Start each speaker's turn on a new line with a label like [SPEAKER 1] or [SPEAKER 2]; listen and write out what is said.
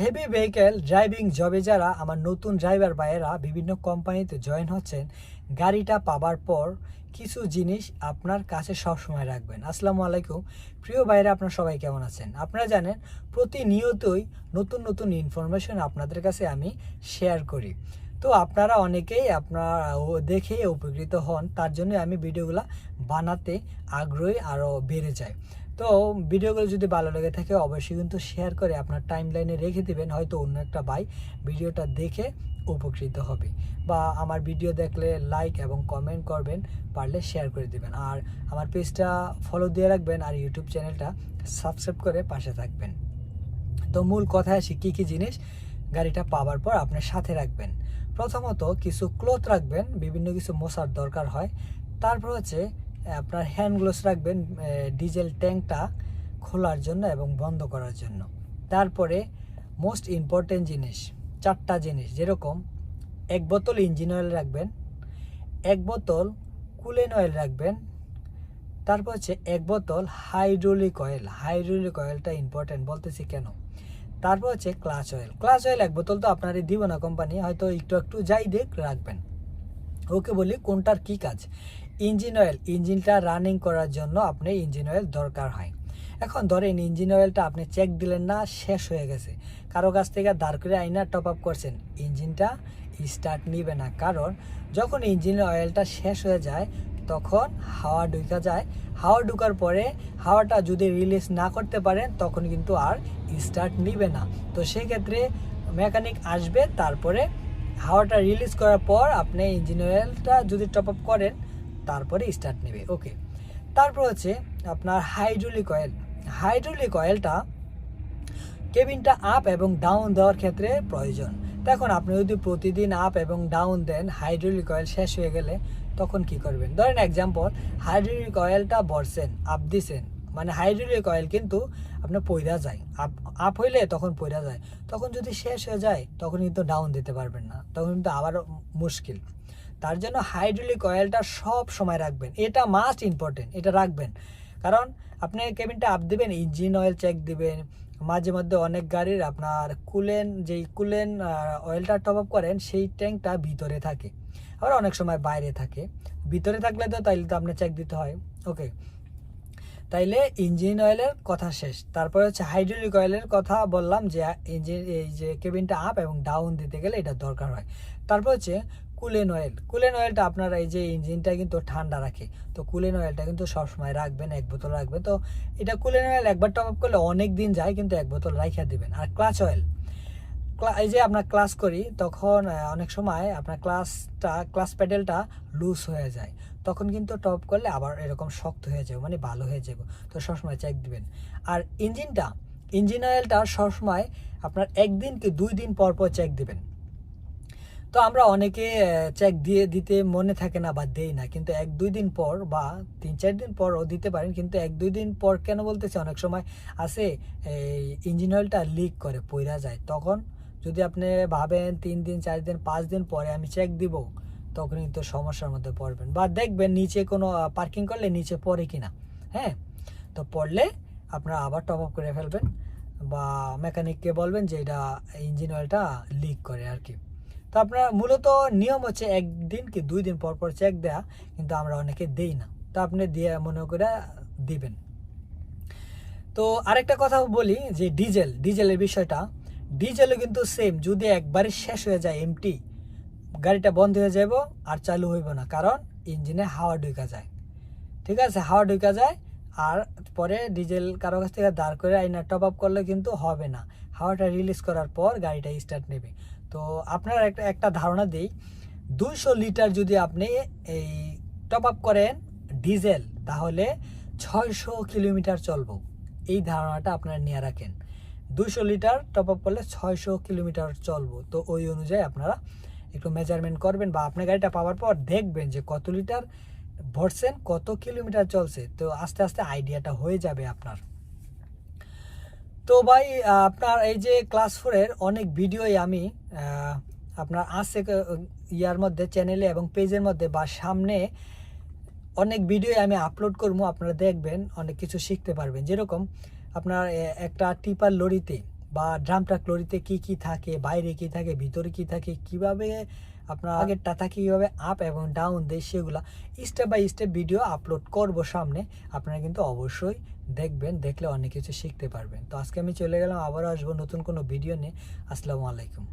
[SPEAKER 1] Heavy vehicle driving জবে যারা, আমার নতুন ড্রাইভার ভাইয়েরা বিভিন্ন কোম্পানিতে জয়েন হচ্ছেন, গাড়িটা পাবার পর কিছু জিনিস আপনার কাছে সবসময় রাখবেন। আসসালামু আলাইকুম। প্রিয় ভাইরা আপনার সবাই কেমন আছেন? আপনারা জানেন, প্রতিনিয়তই নতুন নতুন ইনফরমেশন আপনাদের কাছে আমি শেয়ার করি। তো আপনারা অনেকেই আপনার দেখে উপকৃত হন, তার জন্য আমি ভিডিওগুলো বানাতে আগ্রহী আরও বেড়ে যায় তো ভিডিওগুলো যদি ভালো লেগে থাকে, অবশ্যই কিন্তু শেয়ার করে আপনার টাইম লাইনে রেখে দেবেন, হয়তো অন্য একটা ভাই ভিডিওটা দেখে উপকৃত হবে। বা আমার ভিডিও দেখলে লাইক এবং কমেন্ট করবেন, পারলে শেয়ার করে দেবেন। আর আমার পেজটা ফলো দিয়ে রাখবেন আর ইউটিউব চ্যানেলটা সাবস্ক্রাইব করে পাশে থাকবেন। তো মূল কথায় আসি, কী কী জিনিস গাড়িটা পাওয়ার পর আপনার সাথে রাখবেন? প্রথমত কিছু ক্লথ রাখবেন, বিভিন্ন কিছু মশার দরকার হয়। তারপর হচ্ছে আপনার হ্যান্ড গ্লোভস রাখবেন ডিজেল ট্যাঙ্কটা খোলার জন্য এবং বন্ধ করার জন্য। তারপরে মোস্ট ইম্পর্টেন্ট জিনিস, চারটা জিনিস, যেরকম এক বোতল ইঞ্জিন অয়েল রাখবেন, এক বোতল কুলেন অয়েল রাখবেন, তারপর হচ্ছে এক বোতল হাইড্রোলিক অয়েল হাইড্রোলিক অয়েলটা ইম্পর্টেন্ট বলতেছি কেন? তারপর হচ্ছে ক্লাচ অয়েল ক্লাচ অয়েল এক বোতল তো আপনারই দিব না কোম্পানি হয়তো একটু একটু যাই দেখ রাখবেন। ওকে বলি কোনটার কি কাজ? ইঞ্জিন অয়েল, ইঞ্জিনটা রানিং করার জন্য আপনি ইঞ্জিন অয়েল দরকার হয়। এখন ধরেন ইঞ্জিন অয়েলটা আপনি চেক দিলেন না, শেষ হয়ে গেছে। কারও কাছ থেকে দাঁড় করে আইনা টপ আপ করছেন। ইঞ্জিনটা স্টার্ট নিবে না। কারণ যখন ইঞ্জিন অয়েলটা শেষ হয়ে যায়, তখন হাওয়া ঢুকা যায়। হাওয়া ঢুকার পরে হাওয়াটা যদি রিলিজ না করতে পারেন, তখন কিন্তু আর স্টার্ট নিবে না। তো সেক্ষেত্রে মেকানিক আসবে, তারপরে হাওয়াটা রিলিজ করার পর আপনি ইঞ্জিন অয়েলটা যদি টপ আপ করেন তারপরে স্টার্ট নেবে ওকে তারপর হচ্ছে আপনার হাইড্রোলিক অয়েল হাইড্রোলিক অয়েলটা কেবিনটা আপ এবং ডাউন দেওয়ার ক্ষেত্রে প্রয়োজন। তখন আপনি যদি প্রতিদিন আপ এবং ডাউন দেন হাইড্রোলিক অয়েল শেষ হয়ে গেলে তখন কি করবেন? ধরেন এক্সাম্পল হাইড্রোলিক অয়েলটা বরছেন আপ দিছেন। মানে হাইড্রোলিক অয়েল কিন্তু আপনার পয়রা যায়। আপ আপ হইলে তখন পয়রা যায়। তখন যদি শেষ হয়ে যায়, তখন কিন্তু ডাউন দিতে পারবেন না। তখন কিন্তু আবার মুশকিল। তার জন্য হাইড্রোলিক অয়েলটা সব সময় রাখবেন। এটা মাস্ট ইম্পর্টেন্ট এটা রাখবেন। কারণ আপনি কেবিনটা আপ দিবেন ইঞ্জিন অয়েল চেক দিবেন। মাঝে মধ্যে অনেক গাড়ির আপনার কুলেন যেই কুলেন অয়েলটা টপ আপ করেন, সেই ট্যাঙ্কটা ভিতরে থাকে। আবার অনেক সময় বাইরে থাকে। ভিতরে থাকলে তো তাইলে তো আপনি চেক দিতে হয়। ওকে তাইলে ইঞ্জিন অয়েলের কথা শেষ। তারপরে হচ্ছে হাইড্রোলিক অয়েলের কথা বললাম যে, ইঞ্জিন, এই যে কেবিনটা আপ এবং ডাউন দিতে গেলে এটা দরকার হয়। তারপর হচ্ছে কুলেন অয়েল কুলেন অয়েলটা আপনার এই যে ইঞ্জিনটা কিন্তু ঠান্ডা রাখে। তো কুলেন অয়েলটা কিন্তু সবসময় রাখবেন, এক বোতল রাখবেন। তো এটা কুলেন অয়েল একবার টপ আপ করলে অনেক দিন যায়, কিন্তু এক বোতল রাইখা দিবেন। আর ক্লাচ অয়েল এই যে আপনার ক্লাস করি, তখন অনেক সময় আপনার ক্লাসটা, ক্লাস প্যাডেলটা লুজ হয়ে যায়। তখন কিন্তু টপ করলে আবার এরকম শক্ত হয়ে যাবে মানে ভালো হয়ে যাবে। তো সবসময় চেক দিবেন। আর ইঞ্জিনটা ইঞ্জিন অয়েলটা সবসময় আপনার একদিন কি দুই দিন পর পর চেক দিবেন। তো আমরা অনেকে চেক দিয়ে, দিতে মনে থাকে না বা দেই না, কিন্তু এক দুই দিন পর বা তিন চার দিন পরও দিতে পারেন, কিন্তু এক দুই দিন পর কেন বলতেছে? অনেক সময় আছে, এই ইঞ্জিন অয়েলটা লিক করে, পইরা যায়। তখন যদি আপনি ভাবেন তিন দিন, চার দিন, পাঁচ দিন পরে আমি চেক দিব তখন কিন্তু সমস্যার মধ্যে পড়বেন। বা দেখবেন নিচে কোনো পার্কিং করলে নিচে পড়ে কিনা হ্যাঁ? তো পড়লে আপনারা আবার টপ আপ করে ফেলবেন বা মেকানিককে বলবেন যে এটা ইঞ্জিন অয়েলটা লিক করে আর কি। তো আপনার মূলত নিয়ম হচ্ছে একদিন কি দুই দিন পর পর চেক দেয়া, কিন্তু আমরা অনেকে দেই না। তো আপনি দিয়ে মনে করে দিবেন। তো আরেকটা কথা বলি যে ডিজেল, ডিজেলের বিষয়টা ডিজেলও কিন্তু সেম যদি একবারে শেষ হয়ে যায় এমটি গাড়িটা বন্ধ হয়ে যাব আর চালু হইব না, কারণ ইঞ্জিনে হাওয়া ঢুকা যায়। ঠিক আছে, হাওয়া ঢুকা যায়, আর পরে ডিজেল কারও কাছ থেকে দাঁড় করে আইনা টপ আপ করলে কিন্তু হবে না। হাওয়াটা রিলিজ করার পর গাড়িটা স্টার্ট নেবে। তো আপনার একটা একটা ধারণা দিই, দুইশো লিটার যদি আপনি এই টপ আপ করেন ডিজেল, তাহলে ছয়শো কিলোমিটার চলব। এই ধারণাটা আপনারা নিয়ে রাখেন। দুইশো লিটার টপ আপ করলে ছয়শো কিলোমিটার চলবো। তো ওই অনুযায়ী আপনারা একটু মেজারমেন্ট করবেন বা আপনার গাড়িটা পাওয়ার পর দেখবেন যে কত লিটার ভরছেন, কত কিলোমিটার চলছে। তো আস্তে আস্তে আইডিয়াটা হয়ে যাবে আপনার। তো ভাই, আপনার এই যে ক্লাস ফোরের অনেক ভিডিওই আমি আপনার ক- ইয়ার মধ্যে চ্যানেলে এবং পেজের মধ্যে বা সামনে অনেক ভিডিও আমি আপলোড করব। আপনারা দেখবেন, অনেক কিছু শিখতে পারবেন। যেরকম আপনার একটা টিপার লরিতে বা ড্রাম ট্রাক লরিতে কী কী থাকে, বাইরে কী থাকে, ভিতরে কী থাকে, কীভাবে আপনার আগেরটা থাকে, কীভাবে আপ এবং ডাউন দেয় সেগুলো step by step video upload করব সামনে। আপনারা কিন্তু অবশ্যই দেখবেন, দেখলে অনেক কিছু শিখতে পারবেন। তো আজকে আমি চলে গেলাম, আবারও আসব নতুন কোনো ভিডিও নিয়ে। আসসালামু আলাইকুম।